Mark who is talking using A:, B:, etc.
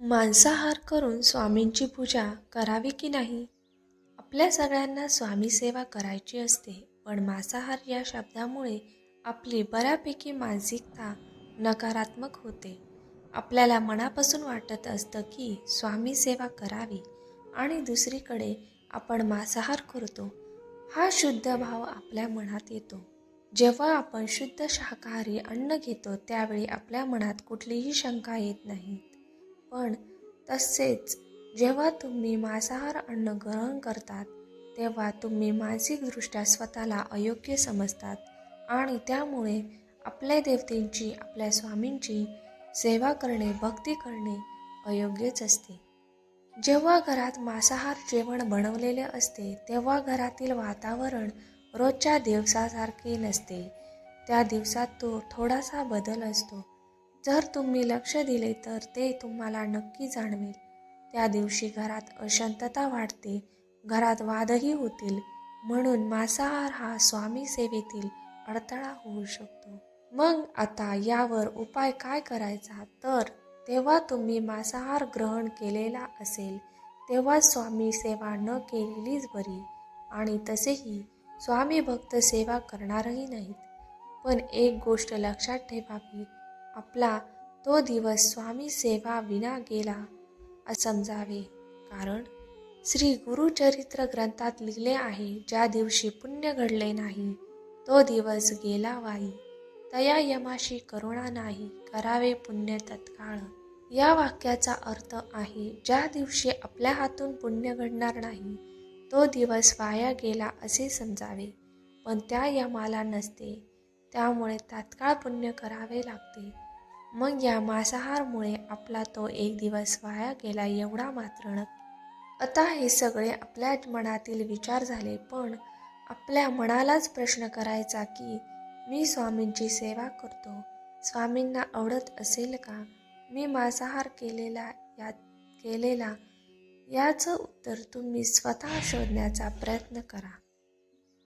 A: मांसाहार करून स्वामींची पूजा करावी की नाही? आपल्या सगळ्यांना स्वामी सेवा करायची असते पण मांसाहार या शब्दामुळे आपली बऱ्यापैकी मानसिकता नकारात्मक होते. आपल्याला मनापासून वाटत असतं की स्वामी सेवा करावी आणि दुसरीकडे आपण मांसाहार करतो. हा शुद्ध भाव आपल्या मनात येतो. जेव्हा आपण शुद्ध शाकाहारी अन्न घेतो त्यावेळी आपल्या मनात कुठलीही शंका येत नाही. पण तसेच जेव्हा तुम्ही मांसाहार अन्न ग्रहण करतात तेव्हा तुम्ही मानसिकदृष्ट्या स्वतःला अयोग्य समजतात आणि त्यामुळे आपल्या देवतेंची आपल्या स्वामींची सेवा करणे भक्ती करणे अयोग्यच असते. जेव्हा घरात मांसाहार जेवण बनवलेले असते तेव्हा घरातील वातावरण रोजच्या दिवसासारखे नसते. त्या दिवसात तो थोडासा बदल असतो. जर तुम्ही लक्ष दिले तर ते तुम्हाला नक्की जाणवेल. त्या दिवशी घरात अशांतता वाढते घरात वादही होतील म्हणून मांसाहार हा स्वामी सेवेतील अडथळा होऊ शकतो. मग आता यावर उपाय काय करायचा? तर तेव्हा तुम्ही मांसाहार ग्रहण केलेला असेल तेव्हा स्वामी सेवा न केलेलीच बरी. आणि तसेही स्वामी भक्त सेवा करणारही नाहीत. पण एक गोष्ट लक्षात ठेवावी आपला तो दिवस स्वामी सेवा विना गेला समजावे कारण श्री गुरुचरित्र ग्रंथात लिहिले आहे ज्या दिवशी पुण्य घडले नाही तो दिवस गेला वाई. तया यमाशी करुणा नाही करावे पुण्य तत्काळ. या वाक्याचा अर्थ आहे ज्या दिवशी आपल्या हातून पुण्य घडणार नाही तो दिवस वाया गेला असे समजावे. पण त्या यमाला नसते. त्यामुळे तात्काळ पुण्य करावे लागते. मग या मांसाहारमुळे आपला तो एक दिवस वाया गेला एवढा मात्र नक्की आता हे सगळे आपल्या मनातील विचार झाले पण आपल्या मनालाच प्रश्न करायचा की मी स्वामींची सेवा करतो. स्वामींना आवडत असेल का? मी मांसाहार केलेला या केलेला? याचं उत्तर तुम्ही स्वतः शोधण्याचा प्रयत्न करा.